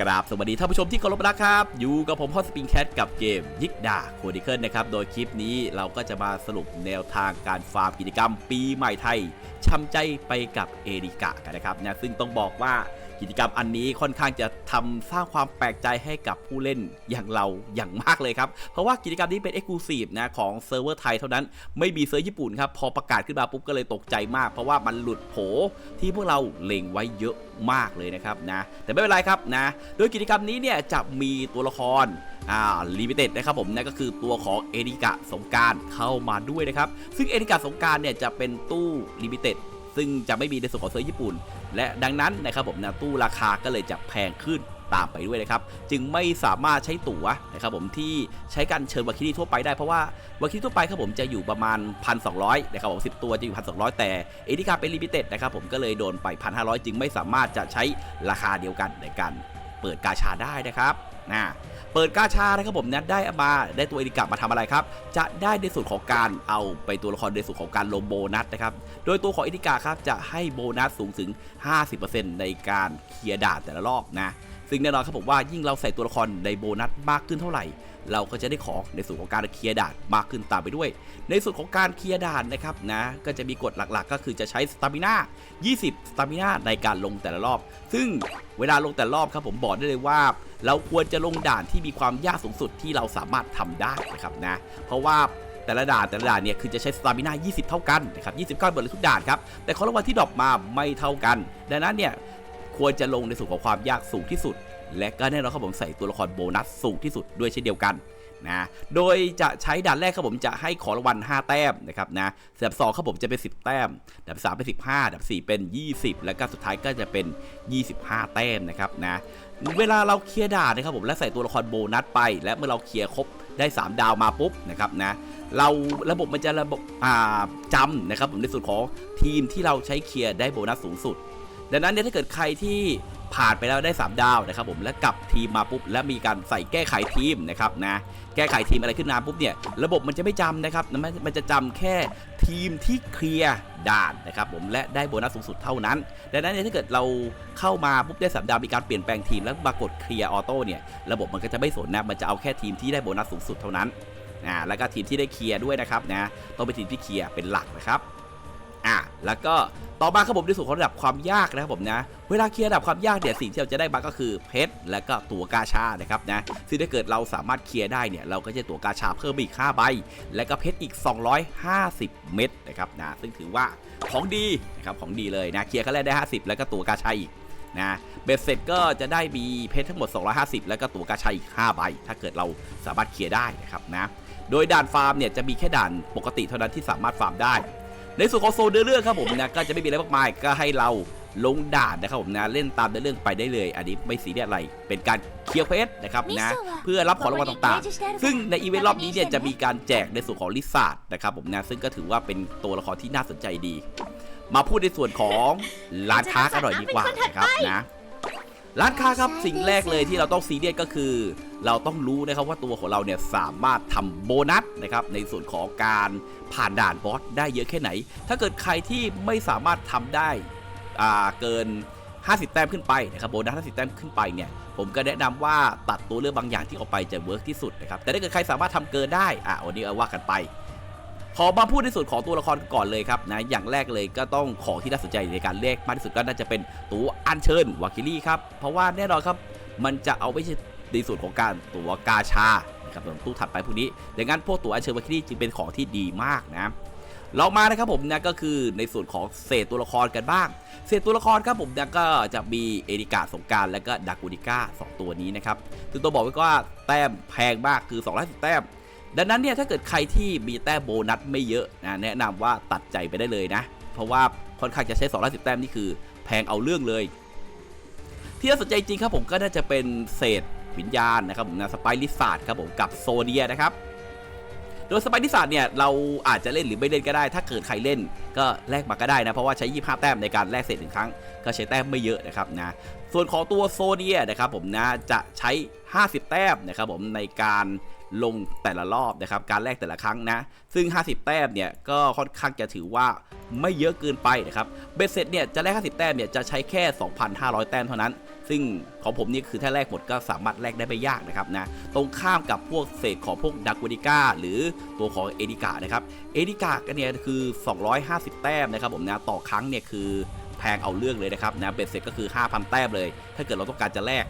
กราบสวัสดีท่านผู้ชมที่เคารพรักครับ อยู่กับผมพ่อสปริงแคทกับเกมยิกดาโคดิเคิลนะครับ โดยคลิปนี้เราก็จะมาสรุปแนวทางการฟาร์มกิจกรรมปีใหม่ไทยช้ำใจไปกับเอริกะกันนะครับนะซึ่งต้องบอกว่า กิจกรรมอันนี้ค่อนข้างจะทำสร้างความแปลกใจให้กับผู้เล่นอย่างเราอย่างมากเลยครับ เพราะว่ากิจกรรมนี้เป็น e x c l u s i v e นะของเซิร์ฟเวอร์ไทยเท่านั้นไม่มีเซิร์ฟญี่ปุ่นครับ พอประกาศขึ้นมาปุ๊บก็เลยตกใจมาก เพราะว่ามันหลุดโผที่พวกเราเล็งไว้เยอะมากเลยนะครับนะแต่ไม่เป็นไรครับนะโดยกิจกรรมนี้เนี่ยจะมีตัวละครอ่าลิมิเต็ดนะครับผมนั่นก็คือตัวของเอริกะสงการเข้ามาด้วยนะครับ ซึ่งเอริกะสงการเนี่ยจะเป็นตู้ลิมิเต็ดซึ่งจะไม่มีในส่วนของเซิร์ฟญี่ปุ่น และดังนั้นนะครับผมนะตู้ราคาก็เลยจะแพงขึ้นตามไปด้วยนะครับ จึงไม่สามารถใช้ตั๋วนะครับผมที่ใช้การเชิญวาคิลี่ทั่วไปได้เพราะว่าวาคิลี่ทั่วไปครับผมจะอยู่ประมาณ 1,200นะครับผม10 ตัวจะอยู่1,200 แต่เอทิคาเป็นลิมิเต็ดนะครับผมก็เลยโดนไป 1,500 จึงไม่สามารถจะใช้ราคาเดียวกันในการ เปิดกาชาได้นะครับนะเปิดกาชานะครับผมนะได้มาได้ตัวอิริกะมาทำอะไรครับ จะได้ในส่วนของการเอาไปตัวละครในส่วนของการลงโบนัสนะครับ โดยตัวของอิริกาครับจะให้โบนัสสูงถึง 50%ในการเคลียร์ด่านแต่ละรอบนะ ซึ่งแน่นอนครับผมว่ายิ่งเราใส่ตัวละครในโบนัสมากขึ้นเท่าไหร่ เราก็จะได้ของในส่วนของการเคลียร์ด่านมากขึ้นตามไปด้วย ในส่วนของการเคลียร์ด่านนะครับนะก็จะมีกฎหลักๆ ก็คือจะใช้สตามิน่า20 สตามิน่าในการลงแต่ละรอบ ซึ่งเวลาลงแต่รอบครับผมบอกได้เลยว่า เราควรจะลงด่านที่มีความยากสูงสุดที่เราสามารถทำได้นะครับนะเพราะว่าแต่ละด่านแต่ละด่านเนี่ยคือจะใช้สตามิน่า20 เท่ากันนะครับ20ก้อนหมดเลยทุกด่านครับแต่ของรางวัลที่ดรอปมาไม่เท่ากัน ดังนั้นเนี่ย ควรจะลงในส่วนของความยากสูงที่สุด และก็แน่นอนครับผมใส่ตัวละครโบนัสสูงที่สุดด้วยเช่นเดียวกันนะโดยจะใช้ด่านแรกครับผมจะให้ขอรางวัล5แต้มนะครับนะดับ2ครับผมจะเป็น 10 แต้ม ดับ3เป็น 15 ดับ 4 เป็น 20 แล้วก็สุดท้ายก็จะเป็น 25 แต้มนะครับนะเวลาเราเคลียร์ด่านนะครับผมและใส่ตัวละครโบนัสไป และเมื่อเราเคลียร์ครบได้ 3 ดาวมาปุ๊บนะครับนะเราระบบมันจะระบบจำนะครับผมในส่วนของทีมที่เราใช้เคลียร์ได้โบนัสสูงสุด ดังนั้นเนี่ยถ้าเกิดใครที่ผ่านไปแล้วได้ 3 ดาวนะครับผมและกลับทีมมาปุ๊บและมีการใส่แก้ไขทีมนะครับนะแก้ไขทีมอะไรขึ้นมาปุ๊บเนี่ยระบบมันจะไม่จำนะครับมันมันจะจำแค่ทีมที่เคลียร์ด่านนะครับผมและได้โบนัสสูงสุดเท่านั้น ดังนั้นเนี่ยถ้าเกิดเราเข้ามาปุ๊บได้สามดาวมีการเปลี่ยนแปลงทีมแล้วมากดเคลียร์ออโต้เนี่ยระบบมันก็จะไม่สนนะมันจะเอาแค่ทีมที่ได้โบนัสสูงสุดเท่านั้นอ่าแล้วก็ทีมที่ได้เคลียร์ด้วยนะครับนะต้องเป็นทีมที่เคลียร์เป็นหลักนะครับ แล้วก็ต่อมาครับผมในส่วนของระดับความยากนะครับผมนะ เวลาเคลียร์ระดับความยากเนี่ยสิ่งที่เราจะได้มาก็คือเพชรและก็ตัวกาชานะครับนะซึ่งถ้าเกิดเราสามารถเคลียร์ได้เนี่ยเราก็จะตัวกาชาเพิ่มอีก5ใบ และก็เพชรอีก 250 เม็ดนะครับนะซึ่งถือว่าของดีนะครับของดีเลยนะเคลียร์ครั้งแรกได้ 50 แล้วก็ตัวกาชาอีกนะเบ็ดเสร็จก็จะได้มีเพชรทั้งหมด 250 แล้วก็ตัวกาชาอีก 5 ใบ ถ้าเกิดเราสามารถเคลียร์ได้นะครับนะโดยด่านฟาร์มเนี่ยจะมีแค่ด่านปกติเท่านั้นที่สามารถฟาร์มได้ ในส่วนของโซนเนื้อเรื่องครับผมนะก็จะไม่มีอะไรมากมายก็ให้เราลงด่านนะครับผมนะเล่นตามเนื้อเรื่องไปได้เลย อันนี้ไม่สีเรียสอะไรเป็นการเคลียร์เพสนะครับนะเพื่อรับของรางวัลต่างๆ ซึ่งในอีเวนต์รอบนี้เนี่ยจะมีการแจกในส่วนของลิซ่าร์ดนะครับผมนะซึ่งก็ถือว่าเป็นตัวละครที่น่าสนใจดี มาพูดในส่วนของร้านค้ากันหน่อยดีกว่านะครับนะ ร้านค้าครับสิ่งแรกเลยที่เราต้องซีเรียสก็คือ เราต้องรู้นะครับว่าตัวของเราเนี่ยสามารถทำโบนัสนะครับในส่วนของการผ่านด่านบอสได้เยอะแค่ไหน ถ้าเกิดใครที่ไม่สามารถทำได้อ่าเกิน 50 แต้มขึ้นไปนะครับโบนัส50 แต้มขึ้นไปเนี่ยผมก็แนะนำว่าตัดตัวเลือกบางอย่างที่ออกไปจะเวิร์กที่สุดนะครับแต่ถ้าเกิดใครสามารถทำเกินได้อะวันนี้เอาว่ากันไป ขอมาพูดในส่วนของตัวละครก่อนเลยครับนะอย่างแรกเลยก็ต้องของที่น่าสนใจในการเลขมากที่สุดก็น่าจะเป็นตัวอัญเชิญวากิลี่ครับเพราะว่าแน่นอนครับมันจะเอาไว้ในส่วนของการตัวกาชานะครับส่วนตู้ถัดไปพวกนี้ดังนั้นพวกตัวอัญเชิญวากิลี่จึงเป็นของที่ดีมากนะเรามานะครับผมนะก็คือในส่วนของเศษตัวละครกันบ้าง เศษตัวละครครับผมนะก็จะมีเอริกาสงการและก็ดากูนิก้าสองตัวนี้นะครับซึ่งตัวบอกไว้ว่าแต้มแพงมากคือ210แต้ม ดังนั้นเนี่ยถ้าเกิดใครที่มีแต้มโบนัสไม่เยอะนะแนะนำว่าตัดใจไปได้เลยนะ เพราะว่าค่อนข้างจะใช้210แต้มนี่คือแพงเอาเรื่องเลย ที่น่าสนใจจริงครับผมก็น่าจะเป็นเศษวิญญาณนะครับผมนะสไปริสาดครับผมกับโซเดียนะครับ โดยสไปดิสาดเนี่ยเราอาจจะเล่นหรือไม่เล่นก็ได้ ถ้าเกิดใครเล่นก็แลกมาก็ได้นะ เพราะว่าใช้ 25 แต้มในการแลกเศษหนึ่งครั้ง ก็ใช้แต้มไม่เยอะนะครับนะส่วนของตัวโซเนียนะครับผมนะจะใช้ 50 แต้มนะครับผมในการลงแต่ละรอบนะครับการแลกแต่ละครั้งนะ ซึ่ง 50 แต้มเนี่ยก็ค่อนข้างจะถือว่า ไม่เยอะเกินไปนะครับเบสเซ็ตเนี่ยจะแลก50 แต้มเนี่ยจะใช้แค่ 2,500 แต้มเท่านั้น ซึ่งของผมนี่คือถ้าแลกหมดก็สามารถแลกได้ไม่ยากนะครับนะตรงข้ามกับพวกเศษของพวกดักวดิก้าหรือตัวของเอดิกานะครับเอดิกากันเนี่ยคือ 250 แต้มนะครับผมนะต่อครั้งเนี่ยคือแพงเอาเรื่องเลยนะครับนะเบสเซ็ตก็คือ 5,000 แต้มเลย ถ้าเกิดเราต้องการจะแลก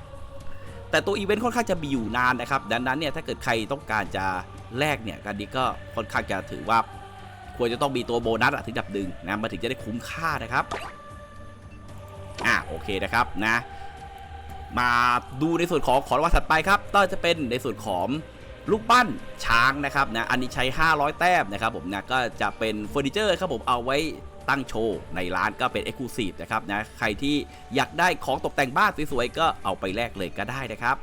แต่ตัวอีเวนต์ค่อนข้างจะมีอยู่นานนะครับดังนั้นเนี่ยถ้าเกิดใครต้องการจะแลกเนี่ยการนี้ก็ค่อนข้างจะถือว่า ควรจะต้องมีตัวโบนัสอะถึงดับดึงนะมาถึงจะได้คุ้มค่านะครับอะโอเคนะครับนะมาดูในส่วนของของรางวัลถัดไปครับก็จะเป็นในส่วนของลูกปั้นช้างนะครับนะอันนี้ใช้ 500 แต้มนะครับผมนะก็จะเป็นเฟอร์นิเจอร์ครับผมเอาไว้ตั้งโชว์ในร้านก็เป็น e x c l u s i v e นะครับนะใครที่อยากได้ของตกแต่งบ้านสวยๆก็เอาไปแลกเลยก็ได้นะครับ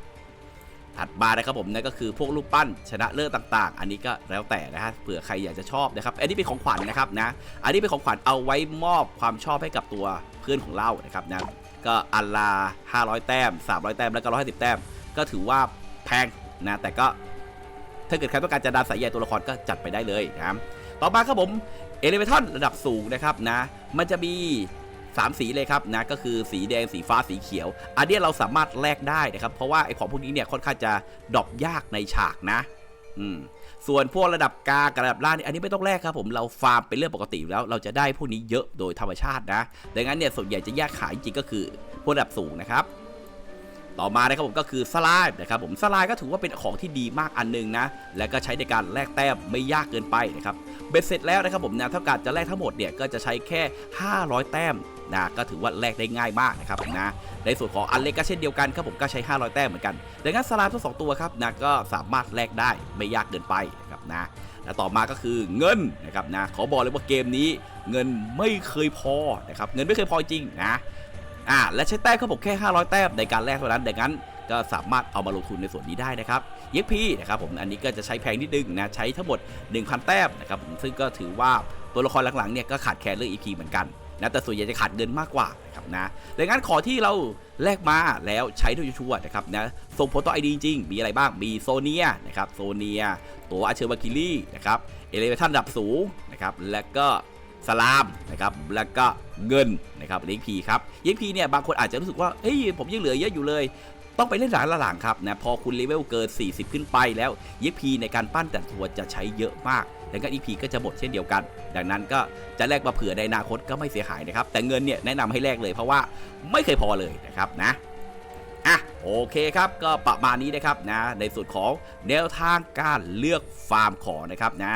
ถัดมานะครับผมนั่นก็คือพวกรูปปั้นชนะเลิศต่างๆ อันนี้ก็แล้วแต่นะฮะเผื่อใครอยากจะชอบนะครับ อันนี้เป็นของขวัญนะครับนะ อันนี้เป็นของขวัญเอาไว้มอบความชอบให้กับตัวเพื่อนของเรานะครับนะ ก็อันลา500 แต้ม 300 แต้ม แล้วก็150 แต้ม ก็ถือว่าแพงนะ แต่ก็ถ้าเกิดใครต้องการจะดันสายใยตัวละครก็จัดไปได้เลยนะครับ ต่อมาครับผมเอเลเวทันระดับสูงนะครับนะ มันจะมี 3 สีเลยครับนะก็คือสีแดงสีฟ้าสีเขียว อันนี้เราสามารถแลกได้นะครับเพราะว่าไอของพวกนี้เนี่ยค่อนข้างจะดรอปยากในฉากนะ อืมส่วนพวกระดับกลางกับระดับล่างนี่อันนี้ไม่ต้องแลกครับผมเราฟาร์มเป็นเรื่องปกติแล้วเราจะได้พวกนี้เยอะโดยธรรมชาตินะดังนั้นเนี่ยส่วนใหญ่จะแยกขายจริงก็คือพวกระดับสูงนะครับ ต่อมานะครับผมก็คือสไลด์นะครับผมสไลด์ก็ถือว่าเป็นของที่ดีมากอันหนึงนะและก็ใช้ในการแลกแต้มไม่ยากเกินไปนะครับเบ็ดเสร็จแล้วนะครับผมนะเท่ากับจะแลกทั้งหมดเนี่ยก็จะใช้แค่ 500 แต้มนะก็ถือว่าแลกได้ง่ายมากนะครับนะในส่วนของอันเล็กก็เช่นเดียวกันครับผมก็ใช้ 500 แต้มเหมือนกันดังนั้นสไลด์ทั้งสองตัวครับนะก็สามารถแลกได้ไม่ยากเกินไปนะครับนะและต่อมาก็คือเงินนะครับนะขอบอกเลยว่าเกมนี้เงินไม่เคยพอนะครับเงินไม่เคยพอจริงนะ อ่าและใช้แต้มครับผมแค่ 500 แต้มในการแลกเท่านั้นดังนั้นก็สามารถเอามาลงทุนในส่วนนี้ได้นะครับเย็บพีนะครับผมอันนี้ก็จะใช้แพงนิดนึงนะใช้ทั้งหมด 1,000 แต้มนะครับผมซึ่งก็ถือว่าตัวละครหลังๆเนี่ยก็ขาดแคลนเรื่อง EP เหมือนกันนะแต่ส่วนใหญ่จะขาดเงินมากกว่านะครับนะดังนั้นขอที่เราแลกมาแล้วใช้โดยชัวร์นะครับนะส่งผลต่อไอดีจริง มีอะไรบ้างมีโซเนียนะครับโซเนีย ตัวอาเชอร์วากิลี่นะครับเอเลเวทันดับสูงนะครับและก็ สลามนะครับแล้วก็เงินนะครับเล็กพีครับเล็กพีเนี่ยบางคนอาจจะรู้สึกว่าเฮ้ยผมยังเหลือเยอะอยู่เลย ต้องไปเล่นหลานละหลังครับนะพอคุณเลเวลเกิน 40 ขึ้นไปแล้วเย็บพีในการปั้นแต่ตัวจะใช้เยอะมากดังนั้น EP ก็จะหมดเช่นเดียวกัน ดังนั้นก็จะแลกมาเผื่อในอนาคตก็ไม่เสียหายนะครับ แต่เงินเนี่ยแนะนำให้แลกเลยเพราะว่าไม่เคยพอเลยนะครับนะอะโอเคครับก็ประมาณนี้นะครับนะในส่วนของแนวทางการเลือกฟาร์มของนะครับนะ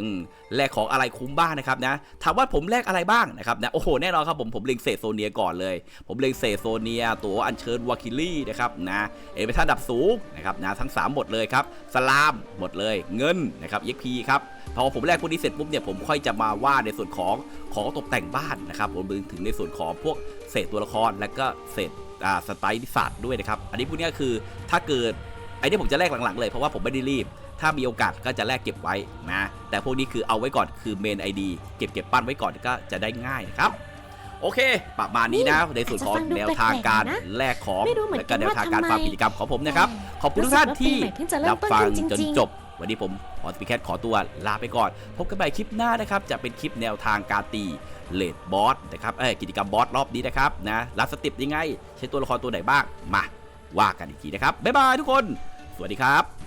อืมแลกของอะไรคุ้มบ้างนะครับนะถามว่าผมแลกอะไรบ้างนะครับนะโอ้โหแน่นอนครับผมผมเล็งเศษโซเนียก่อนเลย ผมเล็งเศษโซเนีย ตัวอัญเชิญวาคิลี่นะครับนะเอเวอร์ตันดับสูงนะครับนะทั้ง 3 หมดเลยครับสลามหมดเลยเงินนะครับเอ็กพีครับพอผมแลกพวกนี้เสร็จปุ๊บเนี่ยผมค่อยจะมาว่าในส่วนของของตกแต่งบ้านนะครับผมถึงในส่วนของพวกเศษตัวละครและก็เศษอ่าสไตล์ศาสตร์ด้วยนะครับอันนี้พวกนี้คือถ้าเกิดไอ้นี่ผมจะแลกหลังๆเลยเพราะว่าผมไม่ได้รีบ ถ้ามีโอกาสก็จะแลกเก็บไว้นะ แต่พวกนี้คือเอาไว้ก่อนคือเมน ID เก็บเก็บปั้นไว้ก่อนก็จะได้ง่ายนะครับ โอเค ประมาณนี้นะในส่วนของแนวทางการแลกของไม่รู้เหมือนและกัก็นแนวว่าทางการทำไมฟาร์มกิจกรรมของผมนะครับ ขอบคุณทุกท่านที่รับฟังจนจบวันนี้ผมพอสปีแคทขอตัวลาไปก่อน พบกันใหม่คลิปหน้านะครับ จะเป็นคลิปแนวทางการตีเลดบอสนะครับเอ้ยกิจกรรมบอสรอบนี้นะครับนะรับสติปยังไง ใช้ตัวละครตัวไหนบ้าง มาว่ากันอีกทีนะครับ บ๊ายบายทุกคน สวัสดีครับ